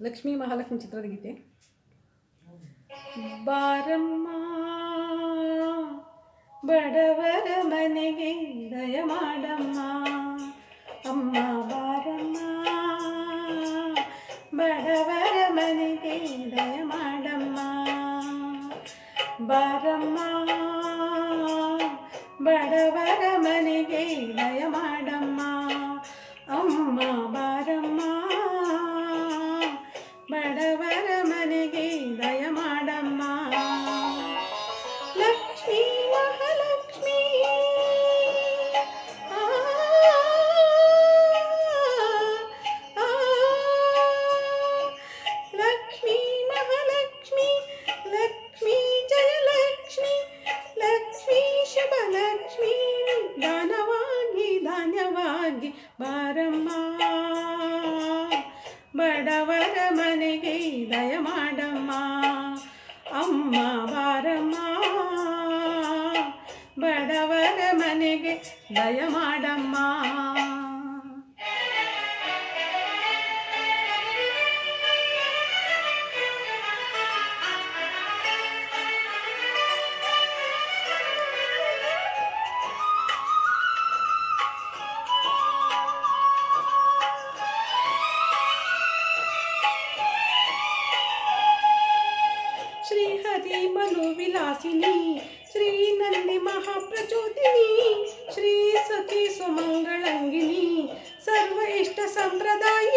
ಲಕ್ಷ್ಮೀ ಮಹಾಲಕ್ಷ್ಮಿ ಚಿತ್ರದ ಗೀತೆ ಬಾರಮ್ಮ ಬಡವರ ಮನೆಗೆ ದಯ ಮಾಡಮ್ಮ ಅಮ್ಮ ಬಾರಮ್ಮ ಬಡವರ ಮನೆಗೆ ದಯ ಮಾಡಮ್ಮ ಬಾರಮ್ಮ ಬಡವರ ಮನೆಗೆ ದಯ ಮಾಡಮ್ಮ ಅಮ್ಮ ಬಡವರ ಮನೆಗೆ ದಯ ಮಾಡಮ್ಮ ಲಕ್ಷ್ಮೀ ಮಹಾಲಕ್ಷ್ಮೀ ಲಕ್ಷ್ಮೀ ಮಹಾಲಕ್ಷ್ಮಿ ಲಕ್ಷ್ಮೀ ಲಕ್ಷ್ಮೀ ಶುಭಲಕ್ಷ್ಮಿ ದಾನವಾಗಿ ಧಾನ್ಯವಾಗಿ ಬಾರಮ್ಮ ಅಮ್ಮ ಬಾರಮ್ಮ ಬಡವರ ಮನೆಗೆ ದಯ ಮಾಡಮ್ಮ. श्री नंदी महाप्रचोदिनी श्री सती सुमंगलंगिनी सर्व इष्ट संप्रदाय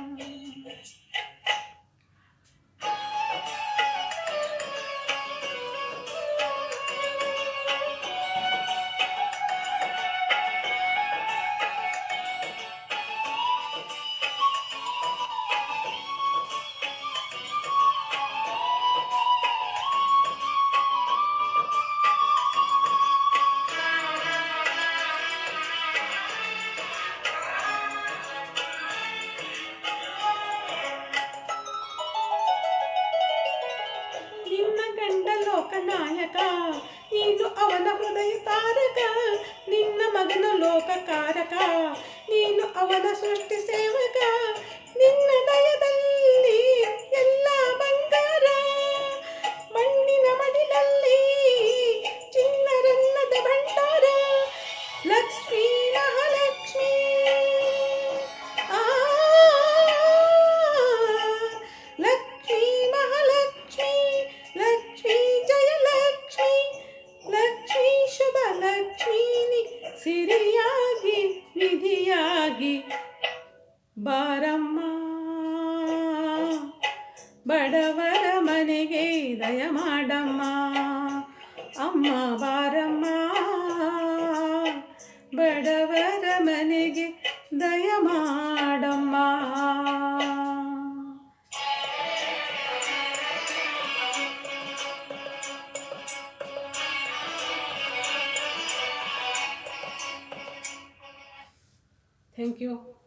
ಲೋಕನಾಯಕ ನೀನು ಅವನ ಹೃದಯ ತಾರಕ ನಿನ್ನ ಮಗನ ಲೋಕ ಕಾರಕ ನೀನು ಅವನ ಸೃಷ್ಟಿ ಸೇವಕ ಬಡವರ ಮನೆಗೆ ದಯ ಮಾಡಮ್ಮ. ಅಮ್ಮ ಬಾರಮ್ಮ. ಬಡವರ ಮನೆಗೆ ದಯ ಮಾಡಮ್ಮ. Thank you